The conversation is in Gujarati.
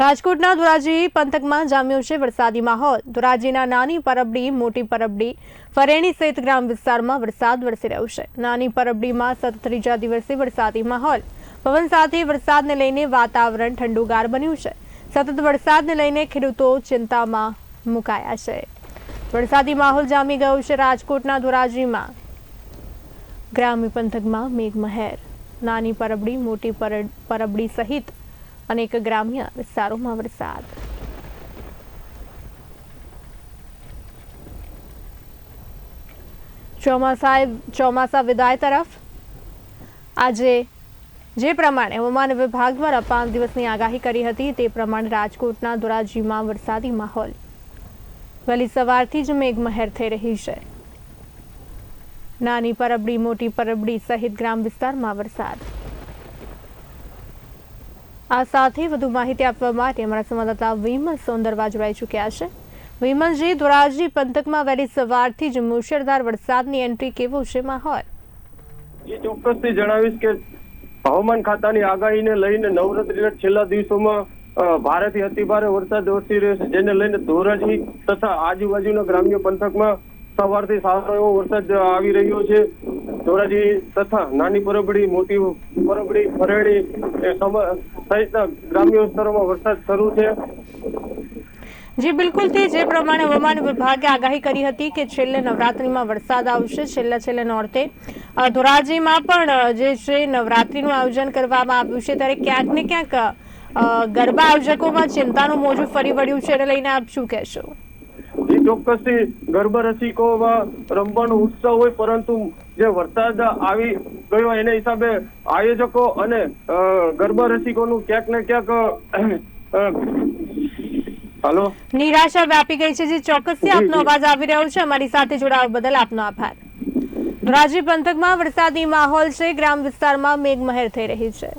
રાજકોટના ધોરાજી પંથકમાં જામ્યો છે વરસાદી માહોલ. ધોરાજીના નાની પરબડી, મોટી પરબડી, ફરેણી સહિત ગ્રામ વિસ્તારમાં વરસાદ વરસી રહ્યો છે. નાની પરબડીમાં સતત ત્રીજા દિવસે વરસાદી માહોલ. પવન સાથે વરસાદને લઈને વાતાવરણ ઠંડુગાર બન્યું છે. સતત વરસાદને લઈને ખેડૂતો ચિંતામાં મુકાયા છે. વરસાદી માહોલ જામી ગયો છે રાજકોટના ધોરાજીમાં. ગ્રામ્ય પંથકમાં મેઘમહેર. નાની પરબડી, મોટી પરબડી સહિત અનેક ગ્રામ્ય વિસ્તારોમાં વરસાદ ચોમાસા ચોમાસા વિદાય તરફ આજે જે પ્રમાણે હવામાન વિભાગ દ્વારા પાંચ દિવસની આગાહી કરી હતી, તે પ્રમાણે રાજકોટના ધોરાજીમાં વરસાદી માહોલ. વહેલી સવારથી જ મેઘમહેર થઈ રહી છે. નાની પરબડી, મોટી પરબડી સહિત ગ્રામ વિસ્તારમાં વરસાદ. આ સાથે વધુ માહિતી આપવા માટે અમારા સંવાદદાતા વિમલ સોંદરવા જોડાઈ ચૂક્યા છે. વિમલજી, ધોરાજી પંથકમાં વહેલી સવારથી જ મુશળધાર વરસાદની એન્ટ્રી કેવો છે માહોલ એ ચોક્કસથી જણાવીશ કે હવામાન ખાતાની આગાહીને લઈને નવરાત્રીના છેલ્લા દિવસોમાં ભારેથી અતિભારે વરસાદ વરસી રહ્યો છે. જેને લઈને ધોરાજી તથા આજુબાજુના ગ્રામ્ય પંથકમાં સવારથી સારો એવો વરસાદ આવી રહ્યો છે. ધોરાજી તથા નાની પરબડી, મોટી પરબડી, ફરેડી સહિતના ગ્રામ્ય વિસ્તારોમાં વરસાદ શરૂ છે. જી, બિલકુલ તે જે પ્રમાણે હવામાન વિભાગે આગાહી કરી હતી કે છેલ્લે નવરાત્રીમાં વરસાદ આવશે. છેલ્લા, છેલ્લે નોરતે ધોરાજીમાં પણ જે છે નવરાત્રીનું આયોજન કરવામાં આવ્યું છે. ત્યારે ક્યાંક ને ક્યાંક ગરબા આયોજકોમાં ચિંતાનું મોજું ફરી વળ્યું છે. એને લઈને આપ શું કહેશો? ચોક્કસથી ગરબા રસિકો રમવાનો ઉત્સવ હોય પરંતુ જે વરસાદ આવી ગયો એના હિસાબે આયોજકો અને ગરબા રસિકોનું ક્યાંક ને ક્યાંક હલો? નિરાશા વ્યાપી ગઈ છે જે. ચોક્કસથી આપનો અવાજ આવી રહ્યો છે. અમારી સાથે જોડાવા બદલ આપનો આભાર. ધોરાજી પંથકમાં વરસાદી માહોલ છે. ગ્રામ વિસ્તારમાં મેઘમહેર થઈ રહી છે.